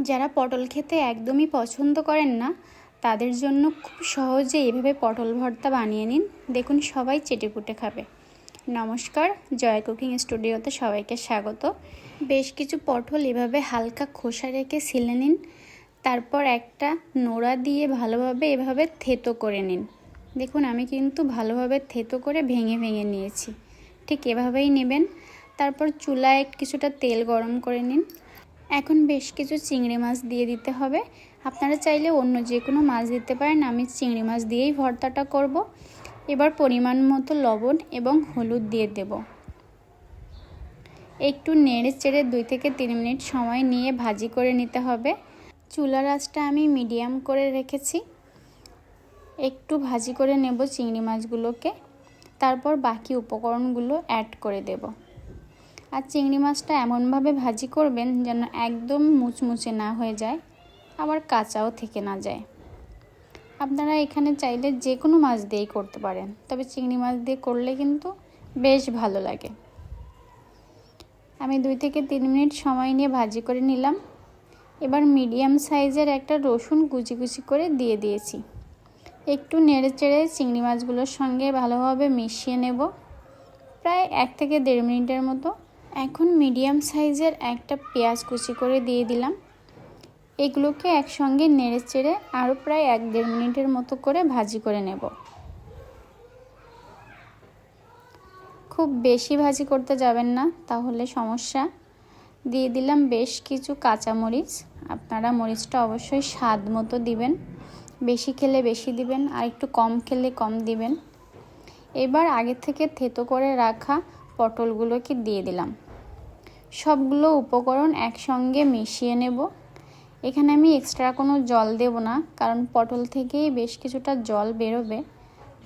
যারা পটল খেতে একদমই পছন্দ করেন না, তাদের জন্য খুব সহজে এভাবে পটল ভর্তা বানিয়ে নিন। দেখুন, সবাই চেটেপুটে খাবে। নমস্কার, জয় কুকিং স্টুডিওতে সবাইকে স্বাগত। বেশ কিছু পটল এভাবে হালকা খোসা রেখে ছিলে নিন। তারপর একটা নোড়া দিয়ে ভালোভাবে এভাবে থেতো করে নিন। দেখুন, আমি কিন্তু ভালোভাবে থেতো করে ভেঙে ভেঙে নিয়েছি। ঠিক এভাবেই নেবেন। তারপর চুলায় কিছুটা তেল গরম করে নিন। এখন বেশ কিছু চিংড়ি মাছ দিয়ে দিতে হবে। আপনারা চাইলে অন্য যে কোনো মাছ দিতে পারেন, আমি চিংড়ি মাছ দিয়েই ভর্তাটা করব। এবার পরিমাণ মতো লবণ এবং হলুদ দিয়ে দেব। একটু নেড়ে চেড়ে দুই থেকে তিন মিনিট সময় নিয়ে ভাজি করে নিতে হবে। চুলার আঁচটা আমি মিডিয়াম করে রেখেছি। একটু ভাজি করে নেব চিংড়ি মাছগুলোকে। তারপর বাকি উপকরণগুলো অ্যাড করে দেব। আর চিংড়ি মাছটা এমনভাবে ভাজি করবেন যেন একদম মুচমুচে না হয়ে যায়, আবার কাঁচাও থেকে না যায়। আপনারা এখানে চাইলে যে কোনো মাছ দিয়েই করতে পারেন, তবে চিংড়ি মাছ দিয়ে করলে কিন্তু বেশ ভালো লাগে। আমি দুই থেকে তিন মিনিট সময় নিয়ে ভাজি করে নিলাম। এবার মিডিয়াম সাইজের একটা রসুন কুচি কুচি করে দিয়ে দিয়েছি। একটু নেড়ে চেড়ে চিংড়ি মাছগুলোর সঙ্গে ভালোভাবে মিশিয়ে নেব। প্রায় এক থেকে দেড় মিনিটের মতো এখন মিডিয়াম সাইজের একটা পেঁয়াজ কুচি করে দিয়ে দিলাম। এগুলোকে একসঙ্গে নেড়ে চেড়ে আরও প্রায় এক দেড় মিনিটের মতো করে ভাজি করে নেব। খুব বেশি ভাজি করতে যাবেন না, তাহলে সমস্যা। দিয়ে দিলাম বেশ কিছু কাঁচা মরিচ আপনারা মরিচটা অবশ্যই স্বাদ মতো দিবেন। বেশি খেলে বেশি দিবেন, আর একটু কম খেলে কম দিবেন। এবার আগে থেকে থেতো করে রাখা পটলগুলোকে দিয়ে দিলাম। সবগুলো উপকরণ একসঙ্গে মিশিয়ে নেব। এখানে আমি এক্সট্রা কোনো জল দেব না, কারণ পটল থেকেই বেশ কিছুটা জল বেরোবে।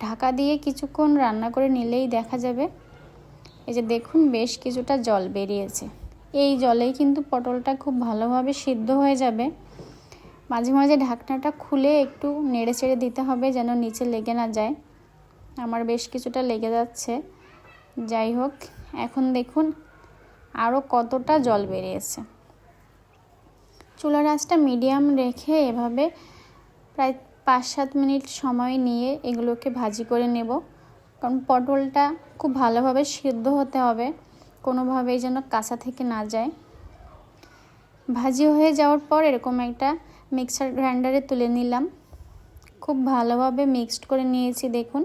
ঢাকা দিয়ে কিছুক্ষণ রান্না করে নিলেই দেখা যাবে। এই যে দেখুন, বেশ কিছুটা জল বেরিয়েছে। এই জলেই কিন্তু পটলটা খুব ভালোভাবে সিদ্ধ হয়ে যাবে। মাঝে মাঝে ঢাকনাটা খুলে একটু নেড়ে চেড়ে দিতে হবে যেন নিচে লেগে না যায়। আমার বেশ কিছুটা লেগে যাচ্ছে। যাই হোক, এখন দেখুন আরও কতটা জল বেরিয়েছে। চুলার আঁচটা মিডিয়াম রেখে এভাবে প্রায় পাঁচ সাত মিনিট সময় নিয়ে এগুলোকে ভাজি করে নেব। কারণ পটলটা খুব ভালোভাবে সিদ্ধ হতে হবে, কোনোভাবেই যেন কাঁচা থেকে না যায়। ভাজি হয়ে যাওয়ার পর এরকম একটা মিক্সার গ্রাইন্ডারে তুলে নিলাম। খুব ভালোভাবে মিক্সড করে নিয়েছি, দেখুন।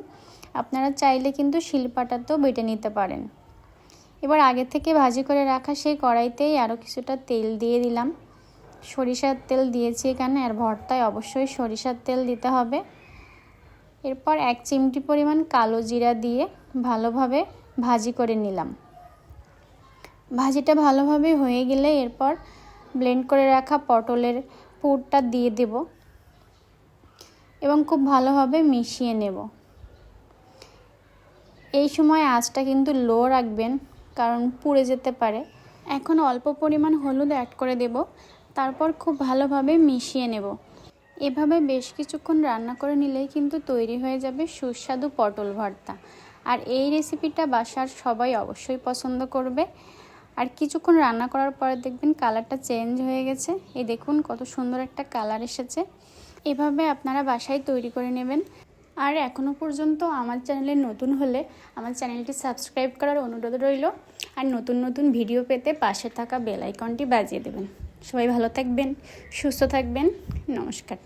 আপনারা চাইলে কিন্তু শিলপাটাতেও বেটে নিতে পারেন। এবার আগে থেকে ভাজি করে রাখা সেই কড়াইতেই আরও কিছুটা তেল দিয়ে দিলাম। সরিষার তেল দিয়েছি এখানে, আর ভর্তায় অবশ্যই সরিষার তেল দিতে হবে। এরপর এক চিমটি পরিমাণ কালো জিরা দিয়ে ভালোভাবে ভাজি করে নিলাম। ভাজিটা ভালোভাবে হয়ে গেলে এরপর ব্লেন্ড করে রাখা পটলের পুরটা দিয়ে দেব এবং খুব ভালোভাবে মিশিয়ে নেব। এই সময় আঁচটা কিন্তু লো রাখবেন কারণ পুড়ে যেতে পারে। এখন অল্প পরিমাণ হলুদ অ্যাড করে দেব, তারপর খুব ভালোভাবে মিশিয়ে নেব। এভাবে বেশ কিছুক্ষণ রান্না করে নিলেই কিন্তু তৈরি হয়ে যাবে সুস্বাদু পটল ভর্তা। আর এই রেসিপিটা বাসার সবাই অবশ্যই পছন্দ করবে। আর কিছুক্ষণ রান্না করার পরে দেখবেন কালারটা চেঞ্জ হয়ে গেছে। এই দেখুন কত সুন্দর একটা কালার এসেছে। এভাবে আপনারা বাসায় তৈরি করে নেবেন। আর এখনও পর্যন্ত আমার চ্যানেলে নতুন হলে আমার চ্যানেলটি সাবস্ক্রাইব করার অনুরোধ রইল। আর নতুন নতুন ভিডিও পেতে পাশে থাকা বেল আইকনটি বাজিয়ে দেবেন। সবাই ভালো থাকবেন, সুস্থ থাকবেন। নমস্কার।